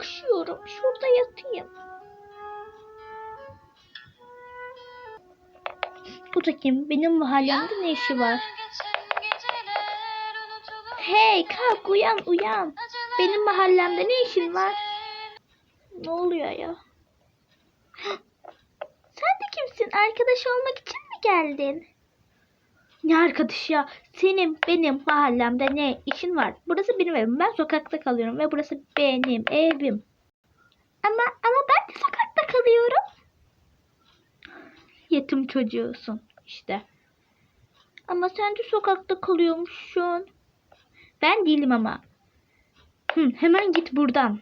üşüyorum. Şurada yatayım. Bu da kim? Benim mahallemde ne işi var? Hey kalk uyan uyan. Benim mahallemde ne işin var? Ne oluyor ya? Sen de kimsin? Arkadaş olmak için mi geldin? Ne arkadaş ya? Senin benim mahallemde ne işin var? Burası benim evim. Ben sokakta kalıyorum ve burası benim evim. Ama ama ben de sokakta kalıyorum. Yetim çocuğusun işte. Ama sen de sokakta kalıyormuşsun. Ben değilim ama. Hı, hemen git buradan.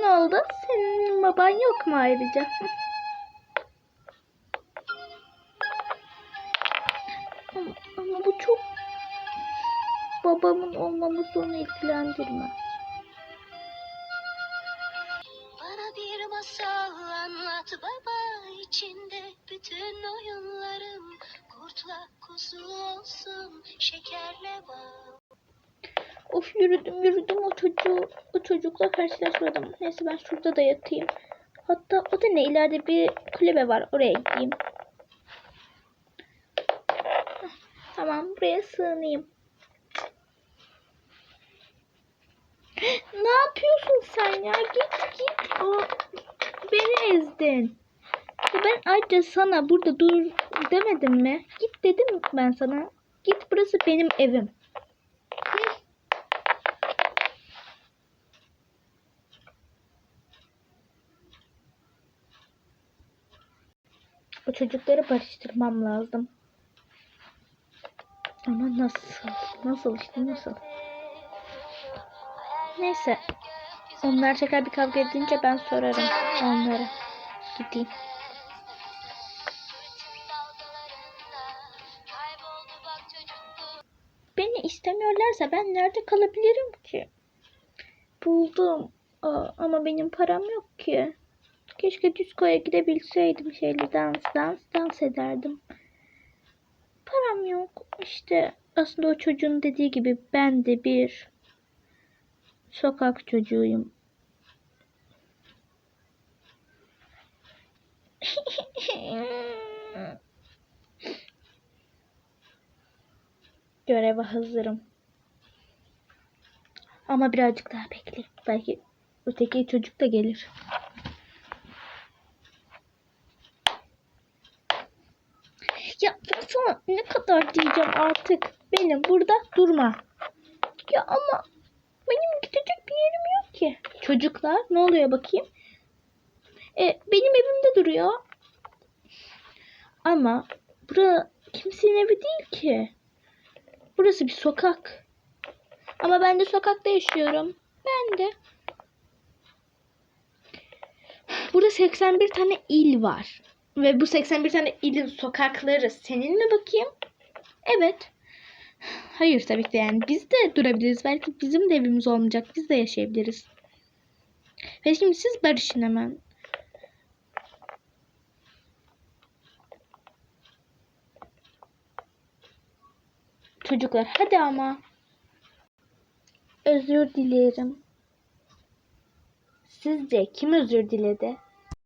Ne oldu? Senin baban yok mu ayrıca? Ama, ama bu çok... Babamın olmaması onu ilgilendirme. Bana bir masal anlat baba içinde bütün oyunlarım kurtla kuzu olsun şekerle bal. Of yürüdüm yürüdüm o çocuğu o çocukla karşılaşmadım. Neyse ben şurada da yatayım. Hatta o da ne ileride bir kulübe var oraya gideyim. Tamam buraya sığınayım. ne yapıyorsun sen ya? Git git. O, beni ezdin. Ben ayrıca sana burada dur demedim mi? Git dedim ben sana. Git burası benim evim. O çocukları barıştırmam lazım. Ama nasıl? Nasıl işte nasıl? Neyse. Onlar tekrar bir kavga edince ben sorarım onlara. Gideyim. Beni istemiyorlarsa ben nerede kalabilirim ki? Buldum. Aa, ama benim param yok ki. Keşke diskoya gidebilseydim şeyli dans dans dans ederdim. Param yok. İşte aslında o çocuğun dediği gibi ben de bir sokak çocuğuyum. Göreve hazırım. Ama birazcık daha bekle. Belki öteki çocuk da gelir. Ya sana ne kadar diyeceğim artık. Benim burada durma. Ya ama benim gidecek bir yerim yok ki. Çocuklar ne oluyor bakayım? E, benim evimde duruyor. Ama bura kimsenin evi değil ki. Burası bir sokak. Ama ben de sokakta yaşıyorum. Ben de. Burada 81 tane il var. Ve bu 81 tane ilin sokakları senin mi bakayım? Evet. Hayır tabii ki yani biz de durabiliriz. Belki bizim de evimiz olmayacak. Biz de yaşayabiliriz. Ve şimdi siz barışın hemen. Çocuklar hadi ama. Özür dilerim. Sizce kim özür diledi?